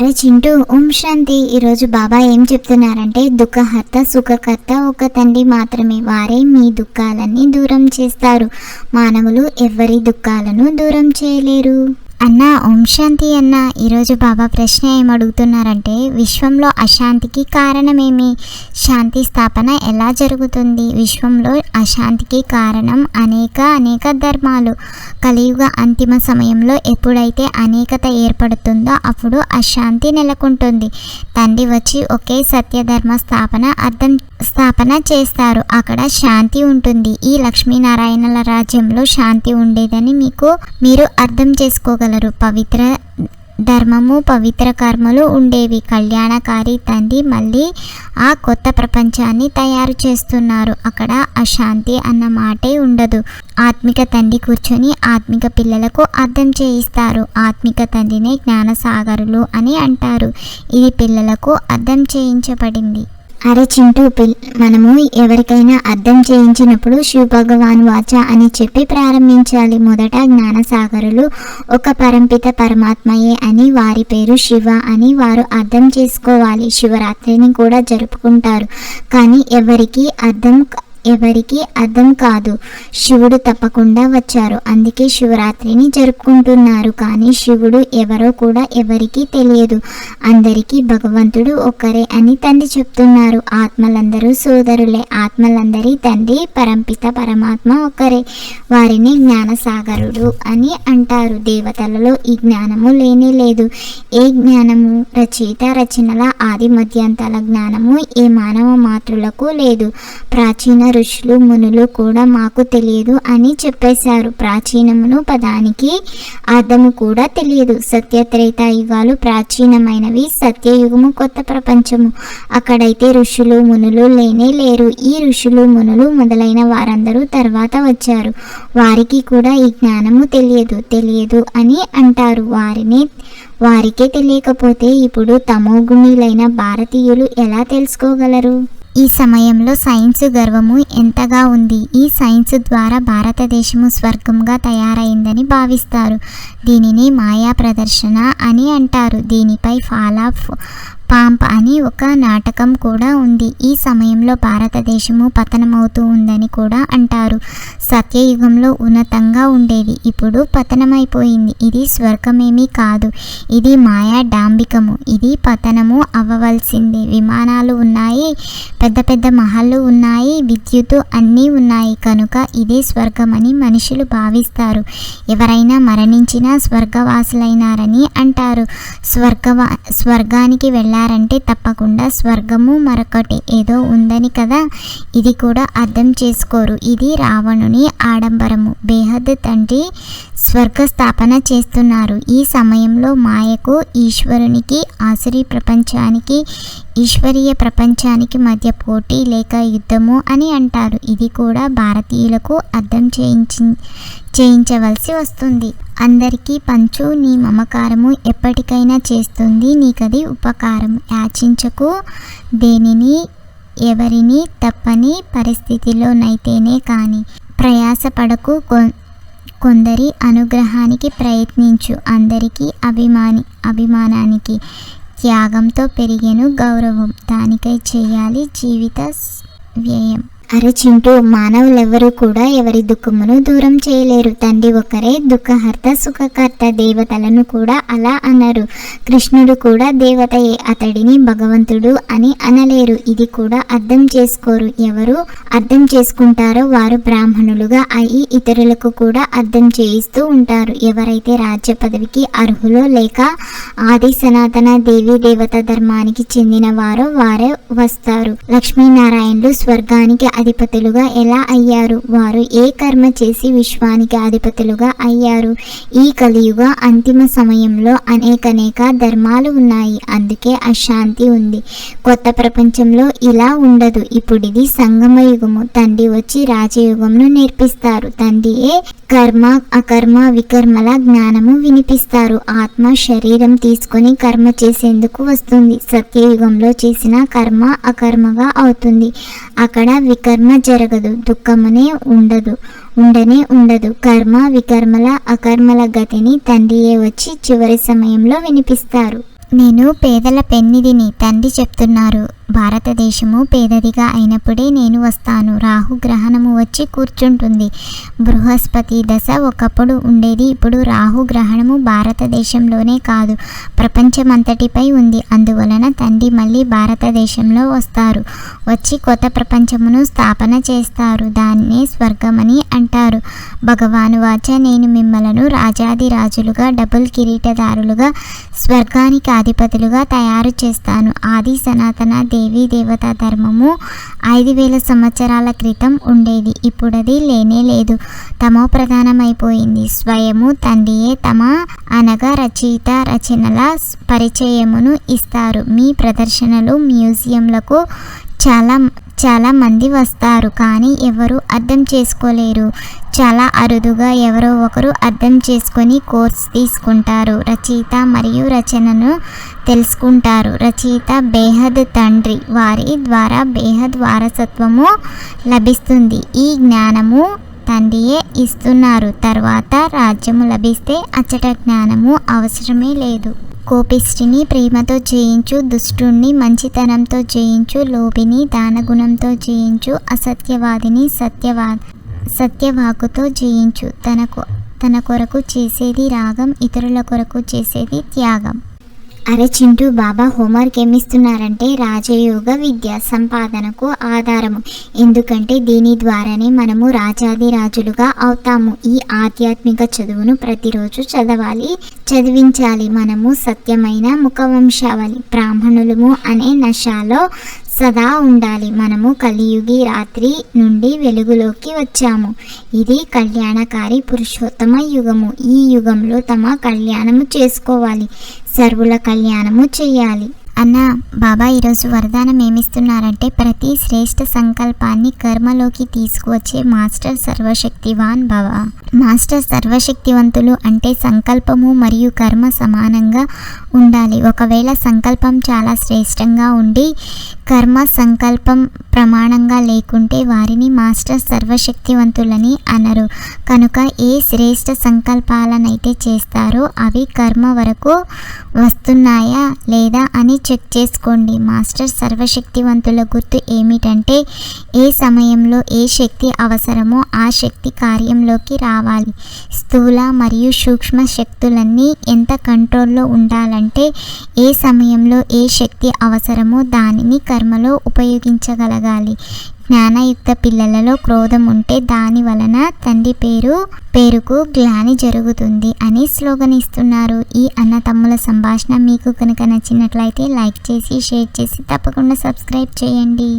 నమస్కారం చింటూ ఓం శాంతి. ఈరోజు బాబా ఏం చెప్తున్నారంటే దుఃఖహర్త సుఖకర్త ఒక తండ్రి మాత్రమే. వారే మీ దుఃఖాలన్నీ దూరం చేస్తారు. మానవులు ఎవరి దుఃఖాలను దూరం చేయలేరు. అన్న ఓం శాంతి అన్న. ఈరోజు బాబా ప్రశ్న ఏమడుగుతున్నారంటే విశ్వంలో అశాంతికి కారణమేమి? శాంతి స్థాపన ఎలా జరుగుతుంది? విశ్వంలో అశాంతికి కారణం అనేక అనేక ధర్మాలు. కలియుగ అంతిమ సమయంలో ఎప్పుడైతే అనేకత ఏర్పడుతుందో అప్పుడు అశాంతి నెలకొంటుంది. తండ్రి వచ్చి ఒకే సత్యధర్మ స్థాపన అర్థం స్థాపన చేస్తారు. అక్కడ శాంతి ఉంటుంది. ఈ లక్ష్మీనారాయణల రాజ్యంలో శాంతి ఉండేదని మీకు మీరు అర్థం చేసుకోగలరు? పవిత్ర ధర్మము పవిత్ర కర్మలు ఉండేవి. కళ్యాణకారి తండ్రి మళ్ళీ ఆ కొత్త ప్రపంచాన్ని తయారు చేస్తున్నారు. అక్కడ అశాంతి అన్న మాటే ఉండదు. ఆత్మిక తండ్రి కూర్చొని ఆత్మిక పిల్లలకు అర్థం చేయిస్తారు. ఆత్మిక తండ్రినే జ్ఞానసాగరులు అని అంటారు. ఇది పిల్లలకు అర్థం చేయించబడింది. అరే చింటూ పిల్. మనము ఎవరికైనా అర్థం చేయించినప్పుడు శివ భగవాన్ వాచ అని చెప్పి ప్రారంభించాలి. మొదట జ్ఞానసాగరులు ఒక పరంపిత పరమాత్మయే అని వారి పేరు శివ అని వారు అర్థం చేసుకోవాలి. శివరాత్రిని కూడా జరుపుకుంటారు. కానీ ఎవరికి అర్థం ఎవరికి అర్థం కాదు. శివుడు తప్పకుండా వచ్చారు. అందుకే శివరాత్రిని జరుపుకుంటున్నారు. కానీ శివుడు ఎవరో కూడా ఎవరికీ తెలియదు. అందరికీ భగవంతుడు ఒక్కరే అని తండ్రి చెప్తున్నారు. ఆత్మలందరూ సోదరులే. ఆత్మలందరి తండ్రి పరంపిత పరమాత్మ ఒక్కరే. వారిని జ్ఞానసాగరుడు అని అంటారు. దేవతలలో ఈ జ్ఞానము లేనే లేదు. ఏ జ్ఞానము? రచయిత రచనల ఆది మధ్యాంతాల జ్ఞానము ఏ మానవ మాతృలకు లేదు. ప్రాచీన ఋషులు మునులు కూడా మాకు తెలియదు అని చెప్పేశారు. ప్రాచీనమును పదానికి అర్థము కూడా తెలియదు. సత్యత్రేత యుగాలు ప్రాచీనమైనవి. సత్యయుగము కొత్త ప్రపంచము. అక్కడైతే ఋషులు మునులు లేనే లేరు. ఈ ఋషులు మునులు మొదలైన వారందరూ తర్వాత వచ్చారు. వారికి కూడా ఈ జ్ఞానము తెలియదు. తెలియదు అని అంటారు. వారిని వారికే తెలియకపోతే ఇప్పుడు తమోగుణులైన భారతీయులు ఎలా తెలుసుకోగలరు? ఈ సమయంలో సైన్స్ గర్వము ఎంతగా ఉంది? ఈ సైన్స్ ద్వారా భారతదేశము స్వర్గంగా తయారైందని భావిస్తారు. దీనిని మాయా ప్రదర్శన అని అంటారు. దీనిపై ఫాలా పాంప్ అని ఒక నాటకం కూడా ఉంది. ఈ సమయంలో భారతదేశము పతనమవుతూ ఉందని కూడా అంటారు. సత్యయుగంలో ఉన్నతంగా ఉండేది. ఇప్పుడు పతనమైపోయింది. ఇది స్వర్గమేమీ కాదు. ఇది మాయా డాంబికము. ఇది పతనము అవ్వవలసిందే. విమానాలు ఉన్నాయి. పెద్ద పెద్ద మహళ్ళు ఉన్నాయి. విద్యుత్ అన్నీ ఉన్నాయి. కనుక ఇదే స్వర్గమని మనుషులు భావిస్తారు. ఎవరైనా మరణించినా స్వర్గవాసులైనారని అంటారు. స్వర్గవా స్వర్గానికి వెళ్ళారంటే తప్పకుండా స్వర్గము మరొకటి ఏదో ఉందని కదా? ఇది కూడా అర్థం చేసుకోరు. ఇది రావణుని ఆడంబరము. బేహద్ తండ్రి స్వర్గ స్థాపన చేస్తున్నారు. ఈ సమయంలో మాయకు ఈశ్వరునికి ఆసురీ ప్రపంచానికి ఈశ్వరీయ ప్రపంచానికి మధ్య పోటీ లేక యుద్ధము అని అంటారు. ఇది కూడా భారతీయులకు అర్థం చేయించి చేయించవలసి వస్తుంది. అందరికీ పంచు నీ మమకారము ఎప్పటికైనా చేస్తుంది. నీకది ఉపకారం యాచించకు దేనిని ఎవరిని తప్పని పరిస్థితిలోనైతేనే కానీ. ప్రయాసపడకు కొ- కొందరి అనుగ్రహానికి ప్రయత్నించు. అందరికీ అభిమాని అభిమానానికి త్యాగంతో పెరిగేను గౌరవం. దానికై చేయాలి జీవిత వ్యయం. అరే చింటూ మానవులెవరూ కూడా ఎవరి దుఃఖమును దూరం చేయలేరు. తండ్రి ఒకరే దుఃఖహర్త సుఖకర్త దేవతలను కూడా అలా అన్నారు కృష్ణుడు కూడా దేవతయే అతడిని భగవంతుడు అని అనలేరు. ఇది కూడా అర్థం చేసుకోరు. ఎవరు అర్థం చేసుకుంటారో వారు బ్రాహ్మణులుగా అయి ఇతరులకు కూడా అర్థం చేయిస్తూ ఉంటారు. ఎవరైతే రాజ్య పదవికి అర్హులో లేక ఆది సనాతన దేవి దేవత ధర్మానికి చెందిన వారో వారే వస్తారు. లక్ష్మీనారాయణులు స్వర్గానికి అధిపతులుగా ఎలా అయ్యారు? వారు ఏ కర్మ చేసి విశ్వానికి అధిపతులుగా అయ్యారు? ఈ కలియుగ అంతిమ సమయంలో అనేకనేక ధర్మాలు ఉన్నాయి. అందుకే అశాంతి ఉంది. కొత్త ప్రపంచంలో ఇలా ఉండదు. ఇప్పుడు ఇది సంగమ యుగము తండ్రి వచ్చి రాజయుగంను నేర్పిస్తారు. తండ్రియే కర్మ అకర్మ వికర్మల జ్ఞానము వినిపిస్తారు. ఆత్మ శరీరం తీసుకొని కర్మ చేసేందుకు వస్తుంది. సత్యయుగంలో చేసిన కర్మ అకర్మగా అవుతుంది. అక్కడ వికర్మ జరగదు. దుఃఖమునే ఉండదు. ఉండనే ఉండదు. కర్మ వికర్మల అకర్మల గతిని తండ్రియే వచ్చి చివరి సమయంలో వినిపిస్తారు. నేను పేదల పెన్నిదిని తండ్రి చెప్తున్నారు. భారతదేశము పేదదిగా అయినప్పుడే నేను వస్తాను. రాహు గ్రహణము వచ్చి కూర్చుంటుంది. బృహస్పతి దశ ఒకప్పుడు ఉండేది. ఇప్పుడు రాహు గ్రహణము భారతదేశంలోనే కాదు. ప్రపంచమంతటిపై ఉంది. అందువలన తండ్రి మళ్ళీ భారతదేశంలో వస్తారు. వచ్చి కొత్త ప్రపంచమును స్థాపన చేస్తారు. దాన్నే స్వర్గమని అంటారు. భగవాను వాచ నేను మిమ్మలను రాజాది రాజులుగా డబుల్ కిరీటదారులుగా స్వర్గానికి అధిపతులుగా తయారు చేస్తాను. ఆది సనాతన దేవ దేవతా ధర్మము ఐదు వేల సంవత్సరాల క్రితం ఉండేది. ఇప్పుడది లేనే లేదు. తమో ప్రధానమైపోయింది. స్వయము తండ్రియే తమ అనగా రచయిత రచనల పరిచయమును ఇస్తారు. మీ ప్రదర్శనలు మ్యూజియంలకు చాలా చాలా మంది వస్తారు కానీ ఎవరు అర్థం చేసుకోలేరు. చాలా అరుదుగా ఎవరో ఒకరు అర్థం చేసుకొని కోర్స్ తీసుకుంటారు. రచయిత మరియు రచనను తెలుసుకుంటారు. రచయిత బేహద్ తండ్రి. వారి ద్వారా బేహద్ వారసత్వము లభిస్తుంది. ఈ జ్ఞానము తండ్రియే ఇస్తున్నారు. తర్వాత రాజ్యము లభిస్తే అచ్చట జ్ఞానము అవసరమే లేదు. కోపిష్టిని ప్రేమతో జయించు దుష్టుణ్ణి మంచితనంతో జయించు లోభిని దానగుణంతో జయించు అసత్యవాదిని సత్యవా సత్యవాకుతో జయించు తన కొ తన కొరకు చేసేది రాగం ఇతరుల కొరకు చేసేది త్యాగం. అరే చింటూ బాబా హోంవర్క్ ఏమిస్తున్నారంటే రాజయోగ విద్య సంపాదనకు ఆధారము. ఎందుకంటే దీని ద్వారానే మనము రాజాది రాజులుగా అవుతాము. ఈ ఆధ్యాత్మిక చదువును ప్రతిరోజు చదవాలి చదివించాలి. మనము సత్యమైన ముఖవంశావళి బ్రాహ్మణులము అనే నశాలో సదా ఉండాలి. మనము కలియుగి రాత్రి నుండి వెలుగులోకి వచ్చాము. ఇది కళ్యాణకారి పురుషోత్తమ యుగము. ఈ యుగంలో తమ కళ్యాణము చేసుకోవాలి. సర్వుల కళ్యాణము చేయాలి. అన్న బాబా ఈరోజు వరదానం ఏమిస్తున్నారంటే ప్రతి శ్రేష్ఠ సంకల్పాన్ని కర్మలోకి తీసుకువచ్చే మాస్టర్ సర్వశక్తివాన్ బాబా మాస్టర్ సర్వశక్తివంతులు అంటే సంకల్పము మరియు కర్మ సమానంగా ఉండాలి. ఒకవేళ సంకల్పం చాలా శ్రేష్టంగా ఉండి కర్మ సంకల్పం ప్రమాణంగా లేకుంటే వారిని మాస్టర్ సర్వశక్తివంతులని అనరు. కనుక ఏ శ్రేష్ఠ సంకల్పాలనైతే చేస్తారో అవి కర్మ వరకు వస్తున్నాయా లేదా అని చెక్ చేసుకోండి. మాస్టర్ సర్వశక్తివంతుల గుర్తు ఏమిటంటే ఏ సమయంలో ఏ శక్తి అవసరమో ఆ శక్తి కార్యంలోకి రావాలి. స్థూల మరియు సూక్ష్మ శక్తులన్నీ ఎంత కంట్రోల్లో ఉండాలంటే ఏ సమయంలో ఏ శక్తి అవసరమో దానిని కర్మలో ఉపయోగించగలగాలి. జ్ఞానయుక్త పిల్లలలో క్రోధం ఉంటే దాని వలన తండ్రి పేరు పేరుకు గ్లాని జరుగుతుంది అని స్లోగన్ ఇస్తున్నారు ఈ అన్న తమ్ముల సంభాషణ మీకు కనుక నచ్చినట్లయితే లైక్ చేసి షేర్ చేసి తప్పకుండా సబ్స్క్రైబ్ చేయండి.